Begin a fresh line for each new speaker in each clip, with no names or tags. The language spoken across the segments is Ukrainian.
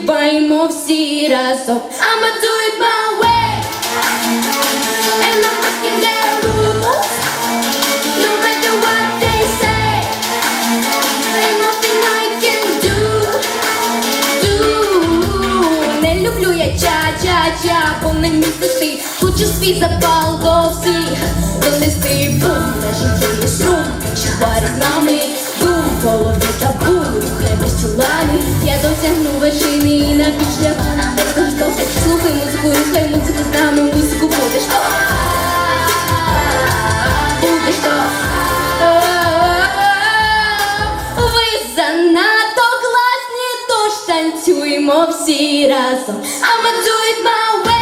співаємо всі разом. I'ma do it my way. And I'm breaking their rules. No matter what they say. Ain't nothing I can do. Do. Не люблю я ча-ча-ча, бо не. Хочу свій запал до всіх. Донести бум, на життя є струм. Чуварі з нами дум, голові табу, рухай без чулами, я досягну вершини і на шляху безкоштовно. Слухай музику, рухай музику з нами, музику будеш то. Будеш то. Ви занадто класні, тож танцюємо всі разом. I'ma do it my way.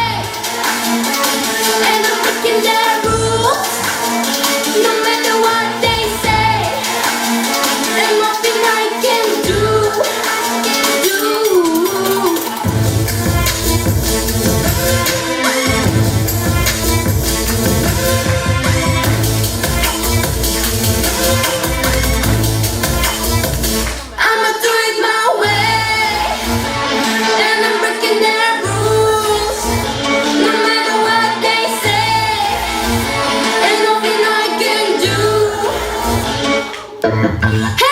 Hey!